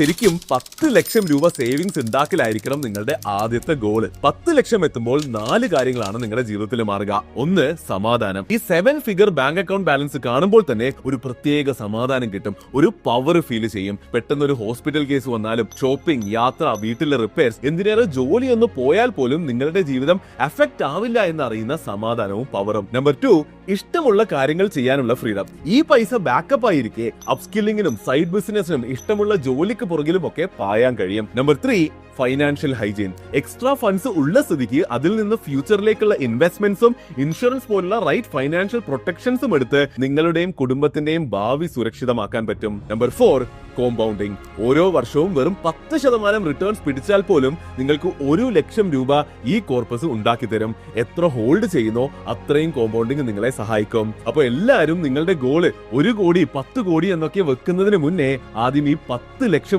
ശരിക്കും പത്ത് ലക്ഷം രൂപ സേവിങ്സ് ഉണ്ടാക്കലായിരിക്കണം നിങ്ങളുടെ ആദ്യത്തെ ഗോൾ പത്ത് ലക്ഷം എത്തുമ്പോൾ നാല് കാര്യങ്ങളാണ് നിങ്ങളുടെ ജീവിതത്തിൽ മാറുക. ഒന്ന് സമാധാനം. ഈ seven figure bank account balance കാണുമ്പോൾ തന്നെ ഒരു പ്രത്യേക സമാധാനം കിട്ടും. ഒരു പവർ ഫീൽ ചെയ്യും. പെട്ടെന്ന് ഒരു ഹോസ്പിറ്റൽ കേസ് വന്നാലും ഷോപ്പിംഗ് യാത്ര വീട്ടിലെ റിപ്പയർസ് എന്തിനേറെ ജോലി ഒന്ന് പോയാൽ പോലും നിങ്ങളുടെ ജീവിതം അഫക്റ്റ് ആവില്ല എന്നറിയുന്ന സമാധാനവും പവറും നമ്പർ ടു ഇഷ്ടമുള്ള കാര്യങ്ങൾ ചെയ്യാനുള്ള ഫ്രീഡം ഈ പൈസ ബാക്കപ്പ് ആയിരിക്കെ അപ്സ്കില്ലിങ്ങിനും സൈഡ് ബിസിനസിനും ഇഷ്ടമുള്ള ജോലിക്ക് പുറകിലും ഒക്കെ പായാൻ കഴിയും. Number three financial hygiene extra funds ഉള്ള സ്ഥിതിക്ക് അതിൽ നിന്ന് ഫ്യൂച്ചറിലേക്കുള്ള ഇൻവെസ്റ്റ്മെന്റ്സും ഇൻഷുറൻസ് പോലുള്ള റൈറ്റ് ഫൈനാൻഷ്യൽ പ്രൊട്ടക്ഷൻസും എടുത്ത് നിങ്ങളുടെയും കുടുംബത്തിന്റെയും ഭാവി സുരക്ഷിതമാക്കാൻ പറ്റും. നമ്പർ ഫോർ കോമ്പൗണ്ടിങ് ഓരോ വർഷവും വെറും പത്ത് ശതമാനം റിട്ടേൺസ് പിടിച്ചാൽ പോലും നിങ്ങൾക്ക് ഒരു ലക്ഷം രൂപ ഈ കോർപ്പസ് ഉണ്ടാക്കി തരും. എത്ര ഹോൾഡ് ചെയ്യുന്നോ അത്രയും കോമ്പൗണ്ടിങ് നിങ്ങളെ സഹായിക്കും. അപ്പോൾ എല്ലാവരും നിങ്ങളുടെ ഗോൾ ഒരു കോടി പത്ത് കോടി എന്നൊക്കെ വെക്കുന്നതിന് മുന്നേ ആദ്യം ഈ പത്ത് ലക്ഷം